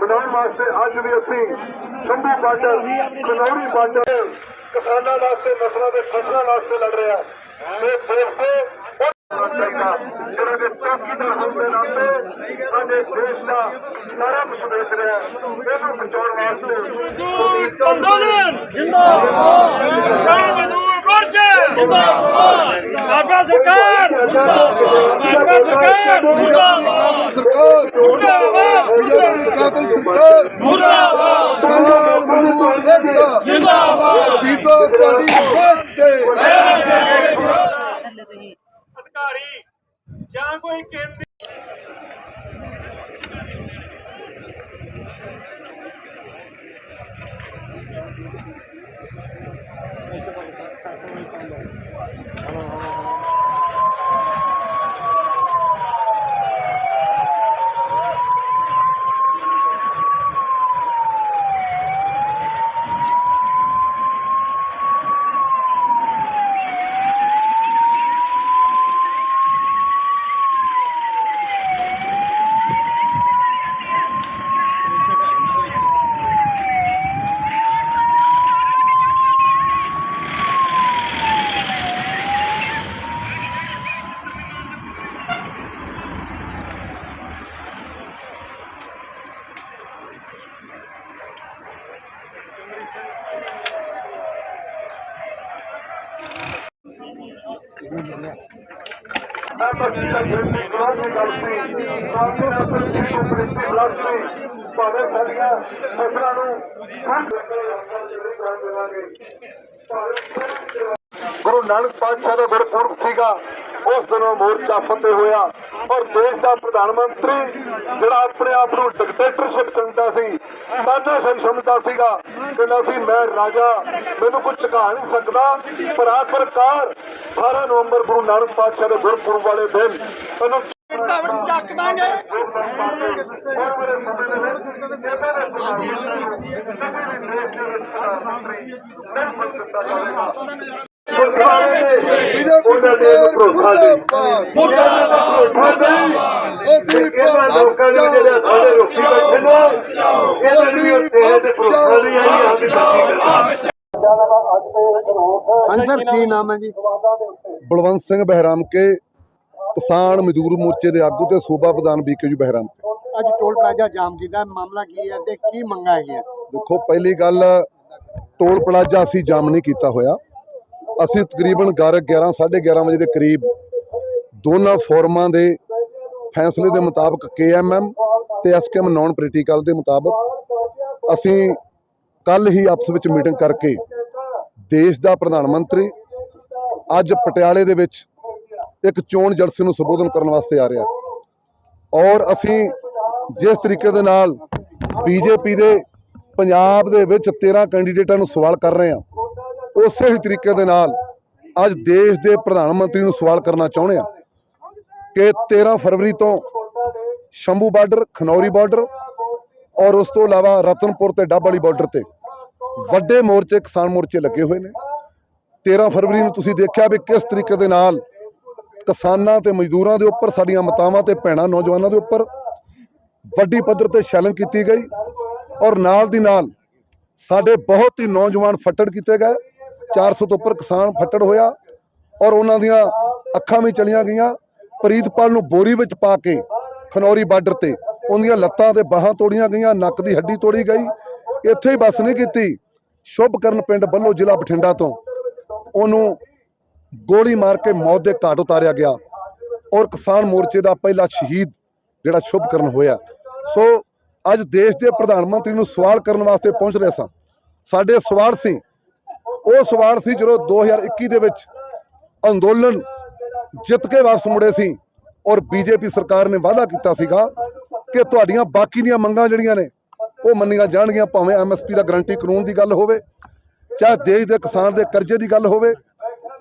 ਬਣਾਉਣ ਵਾਸਤੇ ਅੱਜ ਵੀ ਅਸੀਂ ਸ਼ੰਭੂ ਬਾਰਡਰ ਖਨੌਰੀ ਬਾਰਡਰ ਕਿਸਾਨਾਂ ਵਾਸਤੇ ਨਸਲਾਂ ਦੇ ਫਸਲਾਂ ਵਾਸਤੇ ਲੜ ਰਿਹਾ ਤੇ ਦੋਸਤੋ ਜਿਹੜੇ ਦੇ ਚੌਕੀਦਾਰ ਹੋਣ ਦੇ ਨਾਤੇ ਸਾਡੇ ਦੇਸ਼ ਦਾ ਸਾਰਾ ਕੁਝ ਵੇਚ ਰਿਹਾ ਇਹਨੂੰ ਬਚਾਉਣ ਵਾਸਤੇ ਅੰਦੋਲਨ ਜਿੰਦਾਬਾਦ ਕਿਸਾਨ ਮਜ਼ਦੂਰ ਮੋਰਚਾ। ਜਿੰਦਾਬਾਦ ਸਰਕਾਰ ਬਾਬਾ ਸਰਕਾਰ ਮੁਰਦਾਬਾਦ। ਸਰਕਾਰ। ਕਾਤਲ ਸਰਕਾਰ। ਮੁਰਦਾਬਾਦ। ਜਿੰਦਾਬਾਦ। ਸੀਤਾ ਤੁਹਾਡੀ ਬਾਤ ਤੇ ਅਧਿਕਾਰੀ ਜਾਂ ਕੋਈ ਕੇਂਦਰੀ ਮੈਂ ਬਸੀ ਦਾ ਬੇਨਤੀ ਕਰਾਂ ਦੀ ਗੱਲ ਸੀ ਕਾਂਗਰਸ ਅਸਲ ਦੀ ਕੋਪਰੇਟਿਵ ਬਲਾਕ ਸੀ ਭਾਵੇਂ ਸਾਡੀਆਂ ਫਸਲਾਂ ਨੂੰ ਗੁਰੂ ਨਾਨਕ ਪਾਤਸ਼ਾਹ ਦਾ ਗੁਰਪੁਰਬ ਸੀਗਾ। ਉਸ ਦਿਨੋਂ ਮੋਰਚਾ ਫਤਿਹ ਹੋਇਆ ਔਰ ਦੇਸ਼ ਦਾ ਪ੍ਰਧਾਨ ਮੰਤਰੀ ਜਿਹੜਾ ਆਪਣੇ ਆਪ ਨੂੰ ਡਿਕਟੇਟਰਸ਼ਿਪ ਕਹਿੰਦਾ ਸੀ ਤਾਨਾਸ਼ਾਹੀ ਸਮਝਦਾ ਸੀਗਾ ਕਹਿੰਦਾ ਸੀ ਮੈਂ ਰਾਜਾ ਮੈਨੂੰ ਕੁਝ ਝੁਕਾ ਨਹੀਂ ਸਕਦਾ ਪਰ ਆਖਰਕਾਰ 18 ਨਵੰਬਰ ਗੁਰੂ ਨਾਨਕ ਪਾਤਸ਼ਾਹ ਦੇ ਗੁਰਪੁਰਬ ਵਾਲੇ ਦਿਨ ਤੈਨੂੰ ਚੱਕ ਦਾਂਗੇ। ਬੀਜੇਪੀ ਸਰਕਾਰ ਮੁਰਦਾਬਾਦ। ਮੋਦੀ ਇਹਨਾਂ ਲੋਕਾਂ ਨੇ ਜਿਹੜੇ ਸਾਡੇ ਰੋਕੀ ਬੈਠੇ ਨੇ ਇਹਨਾਂ ਨੂੰ ਵੀ ਉੱਤੇ ਤੇ ਭਰੋਸਾ ਨਹੀਂ ਆਈ ਅੱਜ ਤੱਕ ਹਾਂਜੀ ਸਰ ਕੀ ਨਾਮ ਹੈ ਜੀ? ਬਲਵੰਤ ਸਿੰਘ ਬਹਿਰਾਮ ਕੇ ਕਿਸਾਨ ਮਜ਼ਦੂਰ ਮੋਰਚੇ ਦੇ ਆਗੂ ਤੇ ਸੂਬਾ ਪ੍ਰਧਾਨ ਬੀਕੇਯੂ ਬਹਿਰਾਮ ਕੇ। ਅੱਜ ਟੋਲ ਪਲਾਜ਼ਾ ਜਾਮ ਕੀਤਾ ਮਾਮਲਾ ਕੀ ਹੈ ਤੇ ਕੀ ਮੰਗਾ ਹੈਗੀਆਂ? ਦੇਖੋ ਪਹਿਲੀ ਗੱਲ ਟੋਲ ਪਲਾਜ਼ਾ ਅਸੀਂ ਜਾਮ ਨਹੀਂ ਕੀਤਾ ਹੋਇਆ। ਅਸੀਂ ਤਕਰੀਬਨ 11 11 11:30 ਵਜੇ ਦੇ ਕਰੀਬ ਦੋਨਾਂ ਫੋਰਮਾਂ ਦੇ ਫੈਸਲੇ ਦੇ ਮੁਤਾਬਕ ਕੇਐਮਐਮ ਤੇ ਐਸਕੇਐਮ ਨਾਨ ਪੋਲੀਟੀਕਲ ਦੇ ਮੁਤਾਬਕ ਅਸੀਂ ਕੱਲ ਹੀ ਆਪਸ ਵਿੱਚ ਮੀਟਿੰਗ ਕਰਕੇ ਦੇਸ਼ ਦਾ ਪ੍ਰਧਾਨ ਮੰਤਰੀ ਅੱਜ ਪਟਿਆਲੇ ਦੇ ਵਿੱਚ ਇੱਕ ਚੋਣ ਜਲਸੇ ਨੂੰ ਸੰਬੋਧਨ ਕਰਨ ਵਾਸਤੇ ਆ ਰਿਹਾ। ਔਰ ਅਸੀਂ ਜਿਸ ਤਰੀਕੇ ਦੇ ਨਾਲ ਬੀਜੇਪੀ ਦੇ ਪੰਜਾਬ ਦੇ ਵਿੱਚ 13 ਕੈਂਡੀਡੇਟਾਂ ਨੂੰ ਸਵਾਲ ਕਰ ਰਹੇ ਹਾਂ ਉਸੇ ਹੀ ਤਰੀਕੇ ਦੇ ਨਾਲ ਅੱਜ ਦੇਸ਼ ਦੇ ਪ੍ਰਧਾਨ ਮੰਤਰੀ ਨੂੰ ਸਵਾਲ ਕਰਨਾ ਚਾਹੁੰਦੇ ਹਾਂ ਕਿ 13 ਫਰਵਰੀ ਤੋਂ ਸ਼ੰਭੂ ਬਾਰਡਰ, ਖਨੌਰੀ ਬਾਰਡਰ ਔਰ ਉਸ ਤੋਂ ਇਲਾਵਾ ਰਤਨਪੁਰ ਤੇ ਡੱਬ ਵਾਲੀ ਬਾਰਡਰ ਤੇ ਵੱਡੇ ਮੋਰਚੇ, ਕਿਸਾਨ ਮੋਰਚੇ ਲੱਗੇ ਹੋਏ ਨੇ। 13 ਫਰਵਰੀ ਨੂੰ ਤੁਸੀਂ ਦੇਖਿਆ ਵੀ ਕਿਸ ਤਰੀਕੇ ਦੇ ਨਾਲ ਕਿਸਾਨਾਂ ਤੇ ਮਜ਼ਦੂਰਾਂ ਦੇ ਉੱਪਰ, ਸਾਡੀਆਂ ਮਾਤਾਵਾਂ ਤੇ ਭੈਣਾਂ, ਨੌਜਵਾਨਾਂ ਦੇ ਉੱਪਰ ਵੱਡੀ ਪੱਧਰ ਤੇ ਸ਼ੈਲਿੰਗ ਕੀਤੀ ਗਈ ਔਰ ਨਾਲ ਦੀ ਨਾਲ ਸਾਡੇ ਬਹੁਤ ਹੀ ਨੌਜਵਾਨ ਫੱਟੜ ਕੀਤੇ ਗਏ। 400 ਤੋਂ ਉੱਪਰ ਕਿਸਾਨ ਫੱਟੜ ਹੋਇਆ ਔਰ ਉਹਨਾਂ ਦੀਆਂ ਅੱਖਾਂ ਵੀ ਚਲੀਆਂ ਗਈਆਂ। ਪ੍ਰੀਤਪਾਲ ਨੂੰ ਬੋਰੀ ਵਿੱਚ ਪਾ ਕੇ ਖਨੌਰੀ ਬਾਰਡਰ ਤੇ ਉਹਦੀਆਂ ਲੱਤਾਂ ਤੇ ਬਾਹਾਂ ਤੋੜੀਆਂ ਗਈਆਂ, ਨੱਕ ਦੀ ਹੱਡੀ ਤੋੜੀ ਗਈ। ਇੱਥੇ ਹੀ ਬਸ ਨਹੀਂ ਕੀਤੀ। ਸ਼ੁਭਕਰਨ ਪਿੰਡ ਬੱਲੋ ਜ਼ਿਲ੍ਹਾ ਬਠਿੰਡਾ ਤੋਂ ਉਹਨੂੰ ਗੋਲੀ ਮਾਰ ਕੇ ਮੌਤ ਦੇ ਘਾਟ ਉਤਾਰਿਆ ਗਿਆ ਔਰ ਕਿਸਾਨ ਮੋਰਚੇ ਦਾ ਪਹਿਲਾ ਸ਼ਹੀਦ ਜਿਹੜਾ ਸ਼ੁਭਕਰਨ ਹੋਇਆ। ਸੋ ਅੱਜ ਦੇਸ਼ ਦੇ ਪ੍ਰਧਾਨ ਮੰਤਰੀ ਨੂੰ ਸਵਾਲ ਕਰਨ ਵਾਸਤੇ ਪਹੁੰਚ ਰਹੇ ਸਾਂ। ਸਾਡੇ ਸਵਾਲ ਸੀ ਉਹ ਸਵਾਲ ਸੀ ਜਦੋਂ 2021 ਦੇ ਵਿੱਚ ਅੰਦੋਲਨ ਜਿੱਤ ਕੇ ਵਾਪਸ ਮੁੜੇ ਸੀ ਔਰ ਬੀਜੇਪੀ ਸਰਕਾਰ ਨੇ ਵਾਅਦਾ ਕੀਤਾ ਸੀਗਾ ਕਿ ਤੁਹਾਡੀਆਂ ਬਾਕੀ ਦੀਆਂ ਮੰਗਾਂ ਜਿਹੜੀਆਂ ਨੇ, ਉਹ ਮੰਨੀਆਂ ਜਾਣਗੀਆਂ, ਭਾਵੇਂ ਐਮਐਸਪੀ ਦਾ ਗਰੰਟੀ ਕਾਨੂੰਨ ਦੀ ਗੱਲ ਹੋਵੇ, ਚਾਹੇ ਦੇਸ਼ ਦੇ ਕਿਸਾਨ ਦੇ ਕਰਜ਼ੇ ਦੀ ਗੱਲ ਹੋਵੇ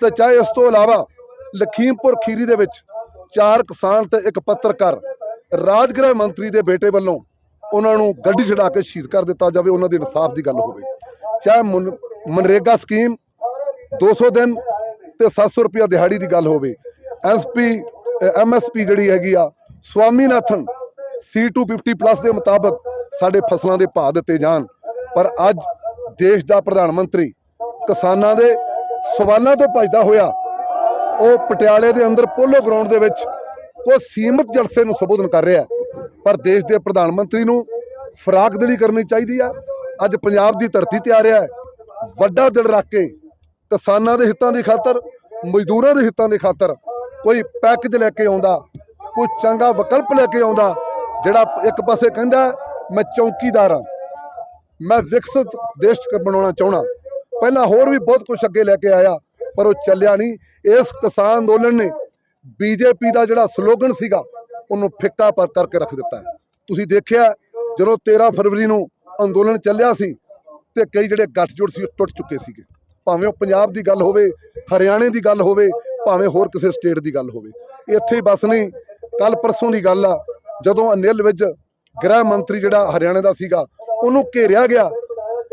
ਤੇ ਚਾਹੇ ਇਸ ਤੋਂ ਇਲਾਵਾ ਲਖੀਮਪੁਰ ਖੀਰੀ ਦੇ ਵਿੱਚ ਚਾਰ ਕਿਸਾਨ ਤੇ ਇੱਕ ਪੱਤਰਕਾਰ, ਰਾਜਗ੍ਰਹਿ ਮੰਤਰੀ ਦੇ ਬੇਟੇ ਵੱਲੋਂ ਉਹਨਾਂ ਨੂੰ ਗੱਡੀ ਛਡਾ ਕੇ ਸ਼ਹੀਦ ਕਰ ਦਿੱਤਾ ਜਾਵੇ, ਉਹਨਾਂ ਦੇ ਇਨਸਾਫ ਦੀ ਗੱਲ ਹੋਵੇ। ਚਾਹੇ ਮਨ- ਮਨਰੇਗਾ ਸਕੀਮ 200 ਦਿਨ ਤੇ 700 ਰੁਪਿਆ ਦਿਹਾੜੀ ਦੀ ਗੱਲ ਹੋਵੇ ਐਸਪੀ ਐਮਐਸਪੀ ਜਿਹੜੀ ਹੈਗੀ ਆ ਸਵਾਮੀਨਾਥਨ C250 ਪਲੱਸ ਦੇ ਮੁਤਾਬਕ ਸਾਡੇ ਫਸਲਾਂ ਦੇ ਭਾਅ ਦਿੱਤੇ ਜਾਣ ਪਰ ਅੱਜ ਦੇਸ਼ ਦਾ ਪ੍ਰਧਾਨ ਮੰਤਰੀ ਕਿਸਾਨਾਂ ਦੇ ਸਵਾਲਾਂ ਤੋਂ ਭੱਜਦਾ ਹੋਇਆ ਉਹ ਪਟਿਆਲੇ ਦੇ ਅੰਦਰ ਪੋਲੋ ਗਰਾਊਂਡ ਦੇ ਵਿੱਚ ਕੋਈ ਸੀਮਤ ਜਲਸੇ ਨੂੰ ਸੰਬੋਧਨ ਕਰ ਰਿਹਾ ਪਰ ਦੇਸ਼ ਦੇ ਪ੍ਰਧਾਨ ਮੰਤਰੀ ਨੂੰ ਫਰਾਕ ਦਿਲੀ ਕਰਨੀ ਚਾਹੀਦੀ ਆ ਅੱਜ ਪੰਜਾਬ ਦੀ ਧਰਤੀ ਤੇ ਆ ਰਿਹਾ ਹੈ ਵੱਡਾ ਦਿਲ ਰੱਖ ਕੇ ਕਿਸਾਨਾਂ ਦੇ ਹਿੱਤਾਂ ਦੀ ਖਾਤਰ, ਮਜ਼ਦੂਰਾਂ ਦੇ ਹਿੱਤਾਂ ਦੀ ਖਾਤਰ ਕੋਈ ਪੈਕੇਜ ਲੈ ਕੇ ਆਉਂਦਾ, ਕੋਈ ਚੰਗਾ ਵਿਕਲਪ ਲੈ ਕੇ ਆਉਂਦਾ, ਜਿਹੜਾ ਇੱਕ ਪਾਸੇ ਕਹਿੰਦਾ, ਮੈਂ ਚੌਕੀਦਾਰ ਹਾਂ, ਮੈਂ ਵਿਕਸਿਤ ਦੇਸ਼ ਬਣਾਉਣਾ ਚਾਹਣਾ ਪਹਿਲਾਂ ਹੋਰ ਵੀ ਬਹੁਤ ਕੁਝ ਅੱਗੇ ਲੈ ਕੇ ਆਇਆ, ਪਰ ਉਹ ਚੱਲਿਆ ਨਹੀਂ। ਇਸ ਕਿਸਾਨ ਅੰਦੋਲਨ ਨੇ ਬੀਜੇਪੀ ਦਾ ਜਿਹੜਾ ਸਲੋਗਨ ਸੀਗਾ, ਉਹਨੂੰ ਫਿੱਕਾ ਪਰ ਕਰਕੇ ਰੱਖ ਦਿੱਤਾ। ਤੁਸੀਂ ਦੇਖਿਆ, ਜਦੋਂ 13 ਫਰਵਰੀ ਨੂੰ ਅੰਦੋਲਨ ਚੱਲਿਆ ਸੀ ਤੇ ਕਈ ਜਿਹੜੇ ਗੱਠਜੋੜ ਸੀ ਉਹ ਟੁੱਟ ਚੁੱਕੇ ਸੀਗੇ। ਭਾਵੇਂ ਉਹ ਪੰਜਾਬ ਦੀ ਗੱਲ ਹੋਵੇ, ਹਰਿਆਣੇ ਦੀ ਗੱਲ ਹੋਵੇ, ਭਾਵੇਂ ਹੋਰ ਕਿਸੇ ਸਟੇਟ ਦੀ ਗੱਲ ਹੋਵੇ। ਇੱਥੇ ਹੀ ਬਸ ਨਹੀਂ ਕੱਲ ਪਰਸੋਂ ਦੀ ਗੱਲ ਆ, ਜਦੋਂ ਅਨਿਲ ਵਿਜ ਗ੍ਰਹਿ ਮੰਤਰੀ ਜਿਹੜਾ ਹਰਿਆਣੇ ਦਾ ਸੀਗਾ, ਉਹਨੂੰ ਘੇਰਿਆ ਗਿਆ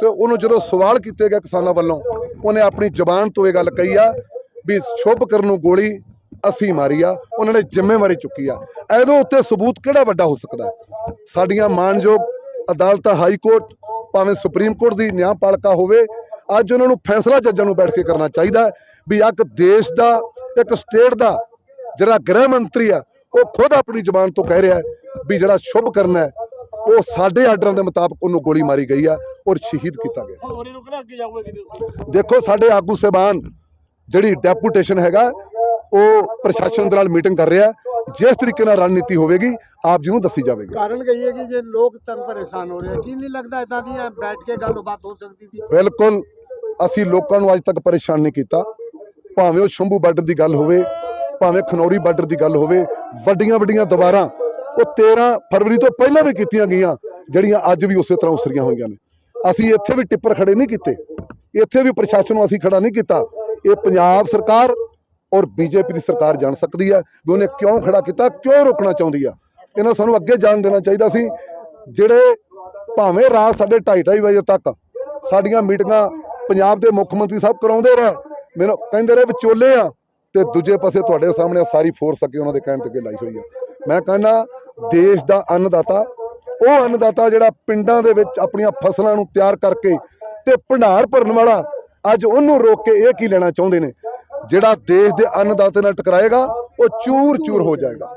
ਤੇ ਉਹਨੂੰ ਜਦੋਂ ਸਵਾਲ ਕੀਤੇ ਗਏ ਕਿਸਾਨਾਂ ਵੱਲੋਂ, ਉਹਨੇ ਆਪਣੀ ਜ਼ੁਬਾਨ ਤੋਂ ਇਹ ਗੱਲ ਕਹੀ ਆ ਵੀ ਸ਼ੁਭ ਕਰਨ ਨੂੰ ਗੋਲੀ ਅਸੀਂ ਮਾਰੀ ਆ, ਉਹਨਾਂ ਨੇ ਜ਼ਿੰਮੇਵਾਰੀ ਚੁੱਕੀ ਆ। ਇਹਦੇ ਉੱਤੇ ਸਬੂਤ ਕਿਹੜਾ ਵੱਡਾ ਹੋ ਸਕਦਾ? ਸਾਡੀਆਂ ਮਾਨਯੋਗ ਅਦਾਲਤਾਂ, ਹਾਈ ਕੋਰਟ ਭਾਵੇਂ ਸੁਪਰੀਮ ਕੋਰਟ ਦੀ ਨਿਆਂਪਾਲਿਕਾ ਹੋਵੇ ਅੱਜ ਉਹਨਾਂ ਨੂੰ ਫੈਸਲਾ ਜੱਜਾਂ ਨੂੰ ਬੈਠ ਕੇ ਕਰਨਾ ਚਾਹੀਦਾ ਵੀ ਇੱਕ ਦੇਸ਼ ਦਾ ਇੱਕ ਸਟੇਟ ਦਾ ਜਿਹੜਾ ਗ੍ਰਹਿ ਮੰਤਰੀ ਆ ਉਹ ਖੁਦ ਆਪਣੀ ਜ਼ੁਬਾਨ ਤੋਂ ਕਹਿ ਰਿਹਾ ਵੀ ਜਿਹੜਾ ਸ਼ੁਭ ਕਰਨਾ ਹੈ ਉਹ ਸਾਡੇ ਆਰਡਰਾਂ ਦੇ ਮੁਤਾਬਕ ਉਹਨੂੰ ਗੋਲੀ ਮਾਰੀ ਗਈ ਆ ਔਰ ਸ਼ਹੀਦ ਕੀਤਾ ਗਿਆ। ਦੇਖੋ ਸਾਡੇ ਆਗੂ ਸਹਿਬਾਨ ਜਿਹੜੀ ਡੈਪੂਟੇਸ਼ਨ ਹੈਗਾ ਉਹ ਪ੍ਰਸ਼ਾਸਨ ਦੇ ਨਾਲ ਮੀਟਿੰਗ ਕਰ ਰਿਹਾ ਜਿਸ ਤਰੀਕੇ ਨਾਲ ਰਣਨੀਤੀ ਹੋਵੇਗੀ ਆਪ ਜੀ ਨੂੰ ਦੱਸੀ ਜਾਵੇਗੀ। ਕਾਰਨ ਕਹੀਏ ਕਿ ਜੇ ਲੋਕ ਤੰਗ ਪਰੇਸ਼ਾਨ ਹੋ ਰਹੇ ਕੀ ਨਹੀਂ ਲੱਗਦਾ ਇਦਾਂ ਦੀਆਂ ਬੈਠ ਕੇ ਗੱਲਬਾਤ ਹੋ ਸਕਦੀ ਸੀ। ਬਿਲਕੁਲ ਅਸੀਂ ਲੋਕਾਂ ਨੂੰ ਅੱਜ ਤੱਕ ਪਰੇਸ਼ਾਨ ਨਹੀਂ ਕੀਤਾ। ਭਾਵੇਂ ਉਹ ਸ਼ੰਭੂ ਬਾਰਡਰ ਦੀ ਗੱਲ ਹੋਵੇ ਭਾਵੇਂ ਖਨੌਰੀ ਬਾਰਡਰ ਦੀ ਗੱਲ ਹੋਵੇ ਵੱਡੀਆਂ ਵੱਡੀਆਂ ਦੁਬਾਰਾ ਉਹ 13 ਫਰਵਰੀ ਤੋਂ ਪਹਿਲਾਂ ਵੀ ਕੀਤੀਆਂ ਗਈਆਂ ਜਿਹੜੀਆਂ ਅੱਜ ਵੀ ਉਸੇ ਤਰ੍ਹਾਂ ਉਸਰੀਆਂ ਹੋਈਆਂ ਨੇ। ਅਸੀਂ ਇੱਥੇ ਵੀ ਟਿੱਪਰ ਖੜੇ ਨਹੀਂ ਕੀਤੇ। ਇੱਥੇ ਵੀ ਪ੍ਰਸ਼ਾਸਨ ਨੂੰ ਅਸੀਂ ਖੜਾ ਨਹੀਂ ਕੀਤਾ। ਇਹ ਪੰਜਾਬ ਸਰਕਾਰ ਔਰ ਬੀਜੇਪੀ ਦੀ ਸਰਕਾਰ ਜਾਣ ਸਕਦੀ ਹੈ ਵੀ ਉਹਨੇ ਕਿਉਂ ਖੜਾ ਕੀਤਾ, ਕਿਉਂ ਰੋਕਣਾ ਚਾਹੁੰਦੀ ਆ? ਇਹਨਾਂ ਸਾਨੂੰ ਅੱਗੇ ਜਾਣ ਦੇਣਾ ਚਾਹੀਦਾ ਸੀ। ਜਿਹੜੇ ਭਾਵੇਂ ਰਾਤ ਸਾਡੇ 2:30 ਵਜੇ ਤੱਕ ਸਾਡੀਆਂ ਮੀਟਿੰਗਾਂ ਪੰਜਾਬ ਦੇ ਮੁੱਖ ਮੰਤਰੀ ਸਾਹਿਬ ਕਰਾਉਂਦੇ ਰਹੇ, ਮੈਨੂੰ ਕਹਿੰਦੇ ਰਹੇ ਵਿਚੋਲੇ ਆ ਤੇ ਦੂਜੇ ਪਾਸੇ ਤੁਹਾਡੇ ਸਾਹਮਣੇ ਸਾਰੀ ਫੋਰਸ ਅੱਗੇ ਉਹਨਾਂ ਦੇ ਕਹਿਣ ਤੇ ਅੱਗੇ ਲਾਈ ਹੋਈ ਆ। ਮੈਂ ਕਹਿੰਦਾ, ਦੇਸ਼ ਦਾ ਅੰਨਦਾਤਾ, ਉਹ ਅੰਨਦਾਤਾ ਜਿਹੜਾ ਪਿੰਡਾਂ ਦੇ ਵਿੱਚ ਆਪਣੀਆਂ ਫਸਲਾਂ ਨੂੰ ਤਿਆਰ ਕਰਕੇ ਤੇ ਭੰਡਾਰ ਭਰਨ ਵਾਲਾ, ਅੱਜ ਉਹਨੂੰ ਰੋਕ ਕੇ ਇਹ ਕੀ ਲੈਣਾ ਚਾਹੁੰਦੇ ਨੇ? ਜਿਹੜਾ ਦੇਸ਼ ਦੇ ਅੰਨਦਾਤੇ ਨਾਲ ਟਕਰਾਏਗਾ ਉਹ ਚੂਰ ਚੂਰ ਹੋ ਜਾਏਗਾ।